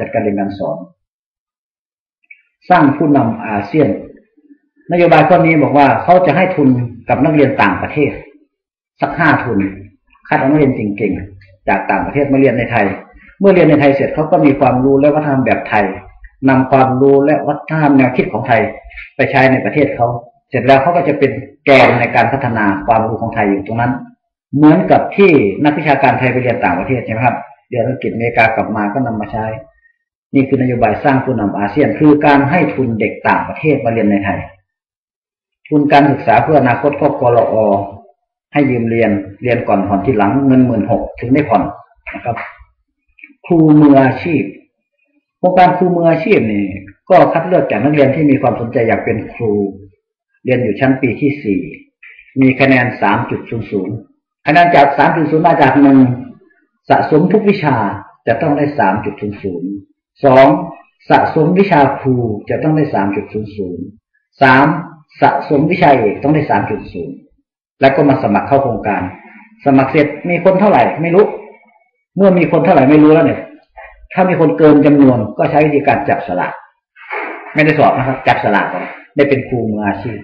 จัดการเรียนการสอน สร้างผู้นำอาเซียน นโยบายข้อนี้บอกว่าเขาจะให้ทุนกับนักเรียนต่างประเทศ สักห้าทุน คัดเอานักเรียนเก่งๆจากต่างประเทศมาเรียนในไทย เมื่อเรียนในไทยเสร็จเขาก็มีความรู้และวัฒนธรรมแบบไทยนำความรู้และวัฒนธรรมแนวคิดของไทยไปใช้ในประเทศเขาเสร็จแล้วเขาก็จะเป็นแกนในการพัฒนาความรู้ของไทยอยู่ตรงนั้น เหมือนกับที่นักวิชาการไทยไปเรียนต่างประเทศใช่ไหมครับเรียนอังกฤษอเมริกากลับมาก็นำมาใช้ นี่คือนโยบายสร้างผู้นำอาเซียน คือการให้ทุนเด็กต่างประเทศมาเรียนในไทย ทุนการศึกษาเพื่ออนาคตก็กรอให้ยืมเรียนเรียนก่อนผ่อนที่หลังเงินหมื่นหกถึงได้ผ่อนนะครับ ครูมืออาชีพโครงการครูมืออาชีพนี่ ก็คัดเลือกจากนักเรียนที่มีความสนใจอยากเป็นครู เรียนอยู่ชั้นปีที่สี่มีคะแนนสามจุดศูนย์ศูนย์คะแนนจากสามจุดศูนย์มาจากหนึ่งสะสมทุกวิชาจะต้องได้สามจุดศูนย์ศูนย์ สองสะสมวิชาครูจะต้องได้สามจุดศูนย์ศูนย์สามสะสมวิชาเอกต้องได้สามจุดศูนย์แล้วก็มาสมัครเข้าโครงการ สมัครเสร็จมีคนเท่าไหร่ไม่รู้ เมื่อมีคนเท่าไหร่ไม่รู้แล้วเนี่ย ถ้ามีคนเกินจำนวนก็ใช้วิธีการจับสลากไม่ได้สอบนะครับ จับสลากได้เป็นครูมืออาชีพ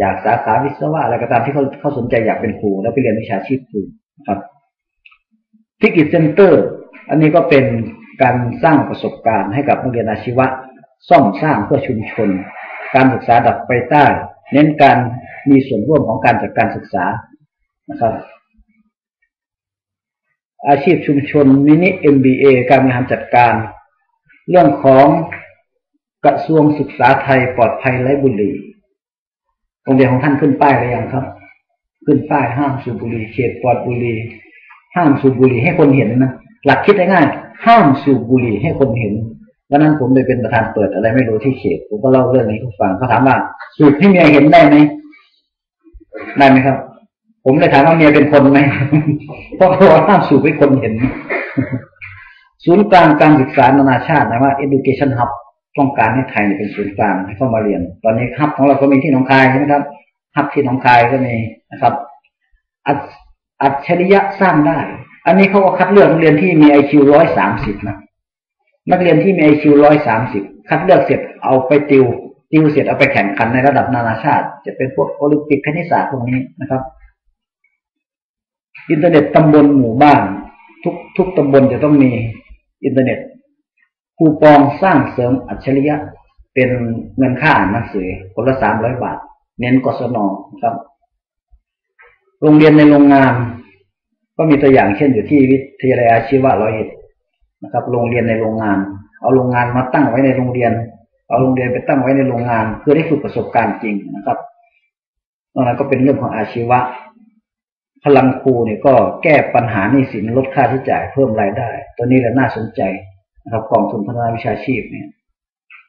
จากสาขาวิศวะอะไรก็ตามที่เขาเขาสนใจอยากเป็นครูแล้วไปเรียนวิชาชีพครูครับทิกิจเซ็นเตอร์ อันนี้ก็เป็น การสร้างประสบการณ์ให้กับนักเรียนอาชีวะ ซ่อมสร้างเพื่อชุมชน การศึกษาดับไปใต้ เน้นการมีส่วนร่วมของการจัดการศึกษานะครับ อาชีพชุมชนมินิ MBA การบริหารจัดการ เรื่องของกระทรวงศึกษาไทยปลอดภัยไร้บุหรี่โรงเรียนของท่านขึ้นป้ายหรือยังครับ ขึ้นป้ายห้ามสูบบุหรี่เขตปลอดบุหรี่ห้ามสูบบุหรี่ให้คนเห็นนะหลักคิดง่าย ห้ามสูบบุหรี่ให้คนเห็นวันนั้นผมเลยเป็นประธานเปิดอะไรไม่รู้ที่เขต ผมก็เล่าเรื่องนี้ให้ฟังเขาถามว่าสูบให้เมียเห็นได้ไหมได้ไหมครับ ผมเลยถามว่าเมียเป็นคนไหมเพราะเขาห้ามสูบให้คนเห็น ศูนย์กลางการศึกษานานาชาตินะว่า education hub ต้องการให้ไทยเป็นศูนย์กลางให้เข้ามาเรียน ตอนนี้ฮับของเราก็มีที่หนองคายใช่ไหมครับฮับที่หนองคายก็มีนะครับ อัจฉริยะสร้างได้ อันนี้เขาก็คัดเลือกนักเรียนที่มีไอคิวร้อยสามสิบนะนักเรียนที่มีไอคิวร้อยสามสิบคัดเลือกเสร็จเอาไปติว ติวเสร็จเอาไปแข่งขันในระดับนานาชาติ จะเป็นพวกโอลิมปิกคณิตศาสตร์พวกนี้นะครับ อินเทอร์เน็ตตำบลหมู่บ้าน ทุกทุกตำบลจะต้องมีอินเทอร์เน็ตคูปองสร้างเสริมอัจฉริยะเป็นเงินค่าหนังสือคนละสามร้อยบาท เน้นกศนครับ โรงเรียนในโรงงาน ก็มีตัวอย่างเช่นอยู่ที่วิทยาลัยอาชีวะร้อยเอ็ดนะครับ โรงเรียนในโรงงาน เอาโรงงานมาตั้งไว้ในโรงเรียน เอาโรงเรียนไปตั้งไว้ในโรงงาน เพื่อได้ฝึกประสบการณ์จริงนะครับนอกนั้นก็เป็นเรื่องของอาชีวะ พลังครูเนี่ยก็แก้ปัญหาหนี้สินลดค่าใช้จ่ายเพิ่มรายได้ ตัวนี้แหละน่าสนใจนะครับกองทุนพัฒนาวิชาชีพเนี่ย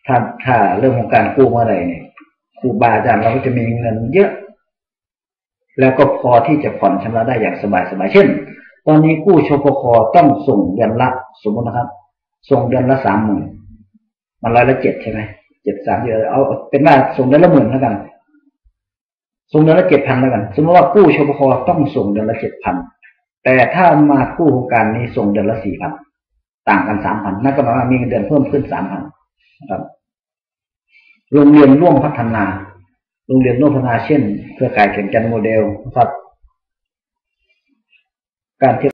ถ้าถ้าเรื่องของการกู้เมื่อไหร่เนี่ยครูบาอาจารย์เราก็จะมีเงินเยอะ แล้วก็พอที่จะผ่อนชำระได้อย่างสบายสบายเช่น ตอนนี้กู้ชพคต้องส่งเดือนละสมมตินะครับ ส่งเดือนละสามหมื่นมันร้อยละเจ็ดใช่ไหมเจ็ดสามเดือนเอาเป็นว่าส่งเดือนละหมื่นแล้วกันส่งเดือนละเจ็ดพันแล้วกัน สมมติว่ากู้ชพคต้องส่งเดือนละเจ็ดพันแต่ถ้ามากู้โครงการนี้ส่งเดือนละสี่พันต่างกันสามพันนั่นก็หมายว่ามีเงินเดือนเพิ่มขึ้นสามพันนะครับโรงเรียนร่วมพัฒนา โรงเรียนโนพนาเช่นเครือข่ายแข่งกันโมเดลนะครับ การเที่